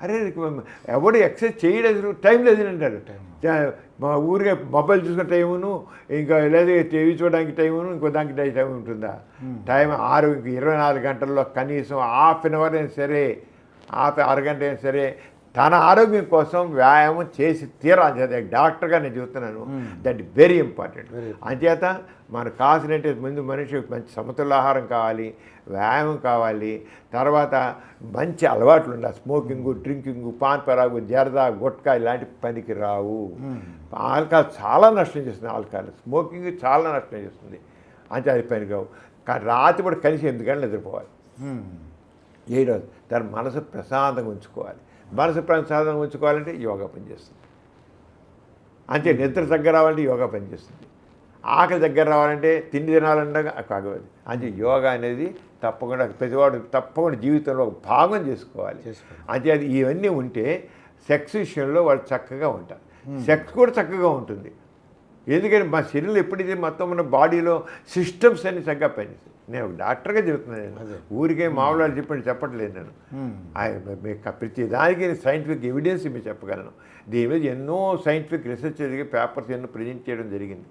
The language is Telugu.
అరే ఎవడు ఎక్సర్సైజ్ చేయలేదు టైం లేదని అంటారు. మా ఊరికే మొబైల్ చూసుకునే టైమును ఇంకా లేదా టీవీ చూడడానికి టైమును ఇంకో దానికి టై- టైం ఉంటుందా? టైం ఆరు ఇంక ఇరవై నాలుగు గంటల్లో కనీసం హాఫ్ అన్ అవర్ అయినా సరే హాఫ్ అరగంట అయినా సరే తన ఆరోగ్యం కోసం వ్యాయామం చేసి తీరాలి. డాక్టర్గా నేను చెబుతున్నాను. That very important. అంచేత మనకు కావాల్సినట్టు ముందు మనిషికి మంచి సమతుల ఆహారం కావాలి వ్యాయామం కావాలి. తర్వాత మంచి అలవాట్లు ఉండాలి. స్మోకింగ్ డ్రింకింగ్ పాన్ పరాగు జరదా గుట్కా ఇలాంటి పనికి రావు. ఆల్కహాల్ చాలా నష్టం చేస్తుంది ఆల్కహాల్. స్మోకింగ్ చాలా నష్టం చేస్తుంది. అంతే అది పని కావు కానీ రాత్రి కూడా కలిసి గంటలు నిద్రపోవాలి. ఏడవది. తన మనసు ప్రశాంతంగా ఉంచుకోవాలి. మనసు ప్రశాంతంగా ఉంచుకోవాలంటే యోగా పనిచేస్తుంది అంతే నిద్ర దగ్గర రావాలంటే యోగా పనిచేస్తుంది ఆకలి దగ్గర రావాలంటే తిండి తినాలంటే కాగవది అంతే యోగా అనేది తప్పకుండా ప్రతివాడు తప్పకుండా జీవితంలో ఒక భాగం చేసుకోవాలి. అంతే అది ఇవన్నీ ఉంటే సెక్స్ విషయంలో వాళ్ళు చక్కగా ఉంటారు. సెక్స్ కూడా చక్కగా ఉంటుంది. ఎందుకంటే మా శరీరంలో ఎప్పుడైతే మొత్తం మన బాడీలో సిస్టమ్స్ అన్ని చక్కగా పనిచేస్తాయి. నేను ఒక డాక్టర్గా చెబుతున్నాను నేను. ఊరికే మామూలు చెప్పండి చెప్పట్లేదు నేను. ప్రతి దానికి సైంటిఫిక్ ఎవిడెన్స్ మీకు చెప్పగలను. దీని మీద ఎన్నో సైంటిఫిక్ రీసెర్చ్ జరిగి పేపర్స్ ఎన్నో ప్రజెంట్ చేయడం జరిగింది.